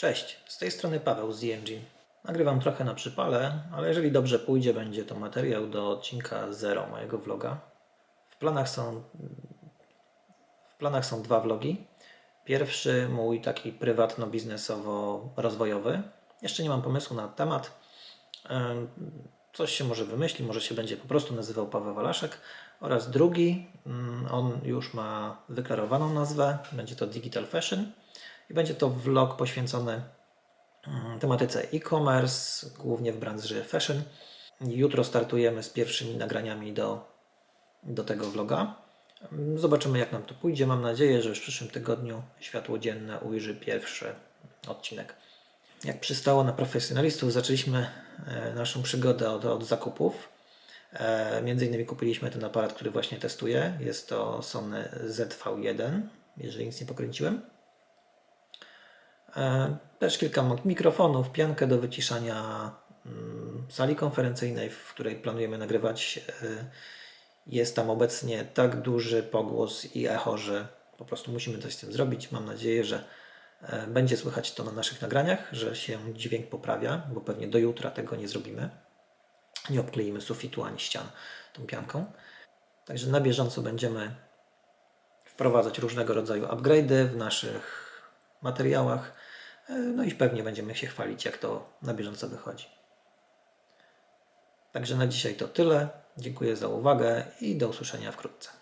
Cześć, z tej strony Paweł z ENG. Nagrywam trochę na przypale, ale jeżeli dobrze pójdzie, będzie to materiał do odcinka 0 mojego vloga. W planach są, w planach są dwa vlogi. Pierwszy mój taki prywatno-biznesowo-rozwojowy. Jeszcze nie mam pomysłu na temat. Coś się może wymyśli, może się będzie po prostu nazywał Paweł Walaszek. Oraz drugi, mm, on już ma wyklarowaną nazwę, będzie to Digital Fashion i będzie to vlog poświęcony mm, tematyce e-commerce, głównie w branży fashion. Jutro startujemy z pierwszymi nagraniami do, do tego vloga. Zobaczymy, jak nam to pójdzie. Mam nadzieję, że w przyszłym tygodniu światło dzienne ujrzy pierwszy odcinek. Jak przystało na profesjonalistów, zaczęliśmy e, naszą przygodę od, od zakupów. E, Między innymi kupiliśmy ten aparat, który właśnie testuję. Jest to Sony ZV1, jeżeli nic nie pokręciłem. E, Też kilka mikrofonów, piankę do wyciszania mm, sali konferencyjnej, w której planujemy nagrywać. Jest tam obecnie tak duży pogłos i echo, że po prostu musimy coś z tym zrobić. Mam nadzieję, że będzie słychać to na naszych nagraniach, że się dźwięk poprawia, bo pewnie do jutra tego nie zrobimy. Nie obkleimy sufitu ani ścian tą pianką. Także na bieżąco będziemy wprowadzać różnego rodzaju upgrade'y w naszych materiałach. E, No i pewnie będziemy się chwalić, jak to na bieżąco wychodzi. Także na dzisiaj to tyle. Dziękuję za uwagę i do usłyszenia wkrótce.